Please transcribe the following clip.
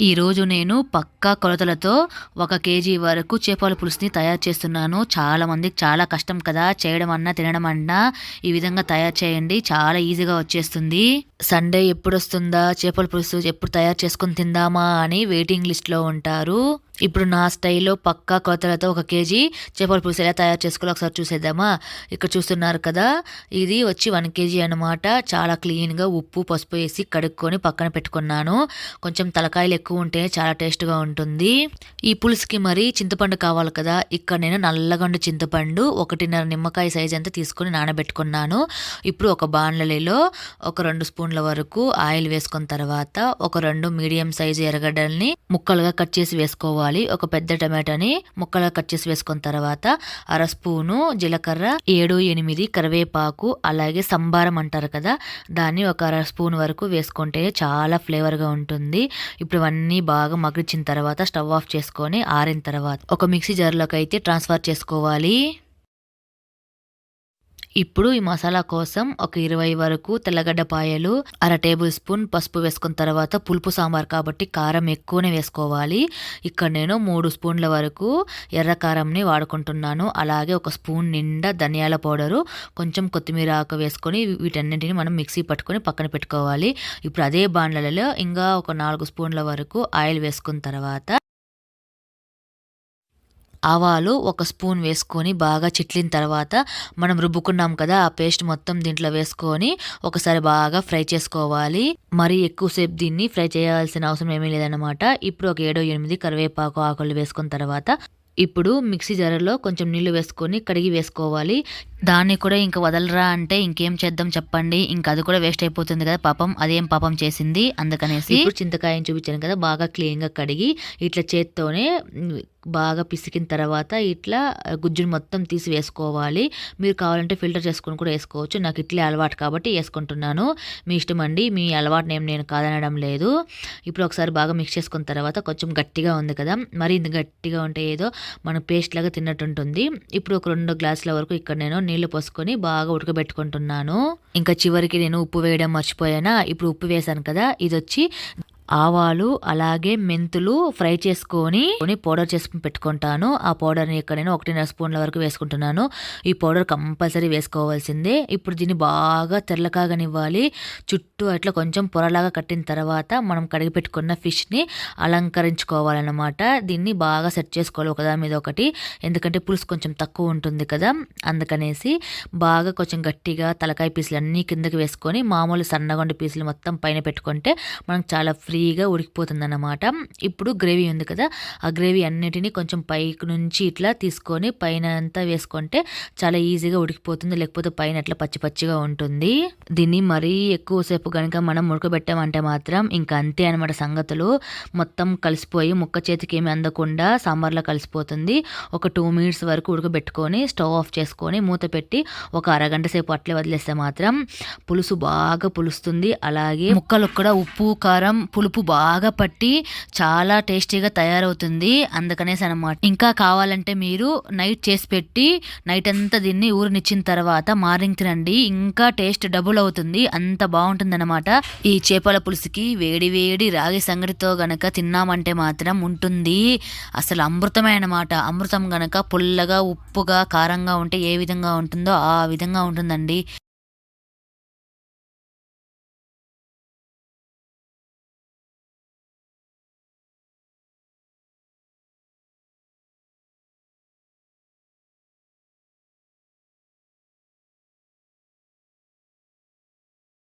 ఈరోజు నేను పక్కా కొలతలతో ఒక కేజీ వరకు చేపల పులుసుని తయారు చేస్తున్నాను. చాలామందికి చాలా కష్టం కదా చేయడం అన్నా తినడం అన్నా. ఈ విధంగా తయారు చేయండి. చాలా ఈజీగా వచ్చేస్తుంది. సండే ఎప్పుడు వస్తుందా చేపల పులుసు ఎప్పుడు తయారు చేసుకుని తిందామా అని వెయిటింగ్ లిస్ట్లో ఉంటారు. ఇప్పుడు నా స్టైల్లో పక్కా కొలతలతో ఒక కేజీ చేపల పులుసు ఎలా తయారు చేసుకోవాలో ఒకసారి చూసేద్దామా? ఇక్కడ చూస్తున్నారు కదా ఇది వచ్చి వన్ కేజీ అనమాట చాలా క్లీన్గా ఉప్పు పసుపు వేసి కడుక్కొని పక్కన పెట్టుకున్నాను. కొంచెం తలకాయలు ఎక్కువ ఉంటే చాలా టేస్ట్గా ఉంటుంది. ఈ పులుసుకి మరి చింతపండు కావాలి కదా. ఇక్కడ నేను నల్లగొండ చింతపండు ఒకటిన్నర నిమ్మకాయ సైజ్ అంతా తీసుకొని నానబెట్టుకున్నాను. ఇప్పుడు ఒక బాణలలో ఒక రెండు స్పూన్ల వరకు ఆయిల్ వేసుకున్న తర్వాత ఒక రెండు మీడియం సైజు ఎర్రగడ్డల్ని ముక్కలుగా కట్ చేసి వేసుకోవాలి. వేసుకోవాలి. ఒక పెద్ద టమాటాని ముక్కలు కట్ చేసి వేసుకున్న తర్వాత అర స్పూను జీలకర్ర ఏడు ఎనిమిది కరివేపాకు అలాగే సంబారం అంటారు కదా దాన్ని ఒక అర స్పూన్ వరకు వేసుకుంటే చాలా ఫ్లేవర్గా ఉంటుంది. ఇప్పుడు ఇవన్నీ బాగా మగ్గించిన తర్వాత స్టవ్ ఆఫ్ చేసుకొని ఆరిన తర్వాత ఒక మిక్సీ జార్లోకి అయితే ట్రాన్స్ఫర్ చేసుకోవాలి. ఇప్పుడు ఈ మసాలా కోసం ఒక ఇరవై వరకు తెల్లగడ్డ పాయలు అర టేబుల్ స్పూన్ పసుపు వేసుకున్న తర్వాత పులుపు సాంబార్ కాబట్టి కారం ఎక్కువనే వేసుకోవాలి. ఇక్కడ నేను మూడు స్పూన్ల వరకు ఎర్ర కారంని వాడుకుంటున్నాను. అలాగే ఒక స్పూన్ నిండా ధనియాల పౌడరు కొంచెం కొత్తిమీర ఆకు వేసుకొని వీటన్నింటిని మనం మిక్సీ పట్టుకొని పక్కన పెట్టుకోవాలి. ఇప్పుడు అదే బాండ్లలో ఇంకా ఒక నాలుగు స్పూన్ల వరకు ఆయిల్ వేసుకున్న తర్వాత ఆవాలు ఒక స్పూన్ వేసుకొని బాగా చిట్లిన తర్వాత మనం రుబ్బుకున్నాం కదా ఆ పేస్ట్ మొత్తం దీంట్లో వేసుకొని ఒకసారి బాగా ఫ్రై చేసుకోవాలి. మరి ఎక్కువసేపు దీన్ని ఫ్రై చేయాల్సిన అవసరం ఏమీ లేదనమాట ఇప్పుడు ఒక ఏడో ఎనిమిది కరివేపాకు ఆకులు వేసుకున్న తర్వాత ఇప్పుడు మిక్సీ జారలో కొంచెం నీళ్ళు వేసుకొని కడిగి వేసుకోవాలి. దాన్ని కూడా ఇంకా వదలరా అంటే ఇంకేం చేద్దాం చెప్పండి. ఇంకా అది కూడా వేస్ట్ అయిపోతుంది కదా పాపం. అదేం పాపం చేసింది అందుకనేసి చింతకాయని చూపించాను కదా బాగా క్లీన్గా కడిగి ఇట్లా చేత్తోనే బాగా పిసికిన తర్వాత ఇట్లా గుజ్జును మొత్తం తీసి వేసుకోవాలి. మీరు కావాలంటే ఫిల్టర్ చేసుకుని కూడా వేసుకోవచ్చు. నాకు ఇట్లే అలవాటు కాబట్టి వేసుకుంటున్నాను. మీ ఇష్టం అండి. మీ అలవాటు నేను నేను కాదనడం లేదు. ఇప్పుడు ఒకసారి బాగా మిక్స్ చేసుకున్న తర్వాత కొంచెం గట్టిగా ఉంది కదా మరి ఇంత గట్టిగా ఉంటే ఏదో మన పేస్ట్ లాగా తిన్నట్టు ఉంటుంది. ఇప్పుడు ఒక రెండు గ్లాసుల వరకు ఇక్కడ నేను నీళ్ళు పోసుకొని బాగా ఉడకబెట్టుకుంటున్నాను. ఇంకా చివరికి నేను ఉప్పు వేయడం మర్చిపోయానా? ఇప్పుడు ఉప్పు వేసాను కదా ఇది వచ్చి ఆవాలు అలాగే మెంతులు ఫ్రై చేసుకొని పౌడర్ చేసుకుని పెట్టుకుంటాను. ఆ పౌడర్ని ఇక్కడ నేను ఒకటిన్నర స్పూన్ల వరకు వేసుకుంటున్నాను. ఈ పౌడర్ కంపల్సరీ వేసుకోవాల్సిందే. ఇప్పుడు దీన్ని బాగా తెల్లకాగనివ్వాలి చుట్టూ అట్లా కొంచెం పొరలాగా కట్టిన తర్వాత మనం కడిగి పెట్టుకున్న ఫిష్ని అలంకరించుకోవాలన్నమాట. దీన్ని బాగా సెట్ చేసుకోవాలి ఒకదాని మీద ఒకటి. ఎందుకంటే పులుసు కొంచెం తక్కువ ఉంటుంది కదా. అందుకనేసి బాగా కొంచెం గట్టిగా తలకాయ పీసులు అన్నీ కిందకి వేసుకొని మామూలు సన్నగొండ పీసులు మొత్తం పైన పెట్టుకుంటే మనం చాలా ఫ్రీ ఫ్రీగా ఉడికిపోతుంది అన్నమాట ఇప్పుడు గ్రేవీ ఉంది కదా ఆ గ్రేవీ అన్నిటినీ కొంచెం పైకి నుంచి ఇట్లా తీసుకొని పైన అంతా వేసుకుంటే చాలా ఈజీగా ఉడికిపోతుంది లేకపోతే పైన అట్లా పచ్చి పచ్చిగా ఉంటుంది. దీన్ని మరీ ఎక్కువసేపు కనుక మనం ఉడకబెట్టామంటే మాత్రం ఇంకా అంతే అనమాట సంగతులు. మొత్తం కలిసిపోయి ముక్క చేతికి ఏమి అందకుండా సాంబార్లో కలిసిపోతుంది. ఒక టూ మినిట్స్ వరకు ఉడకబెట్టుకొని స్టవ్ ఆఫ్ చేసుకొని మూత పెట్టి ఒక అరగంట సేపు అట్లే వదిలేస్తే మాత్రం పులుసు బాగా పులుస్తుంది. అలాగే ముక్కలు కూడా ఉప్పు కారం పులుసు పులుపు బాగా పట్టి చాలా టేస్టీగా తయారవుతుంది. అందుకనేసి అనమాట ఇంకా కావాలంటే మీరు నైట్ చేసి పెట్టి నైట్ అంతా దీన్ని ఊరినిచ్చిన తర్వాత మార్నింగ్ తినండి. ఇంకా టేస్ట్ డబుల్ అవుతుంది. అంత బాగుంటుంది అనమాట ఈ చేపల పులుసుకి వేడి వేడి రాగి సంగటితో గనక తిన్నామంటే మాత్రం ఉంటుంది. అసలు అమృతమే అనమాట అమృతం గనక పుల్లగా ఉప్పుగా కారంగా ఉంటే ఏ విధంగా ఉంటుందో ఆ విధంగా ఉంటుందండి.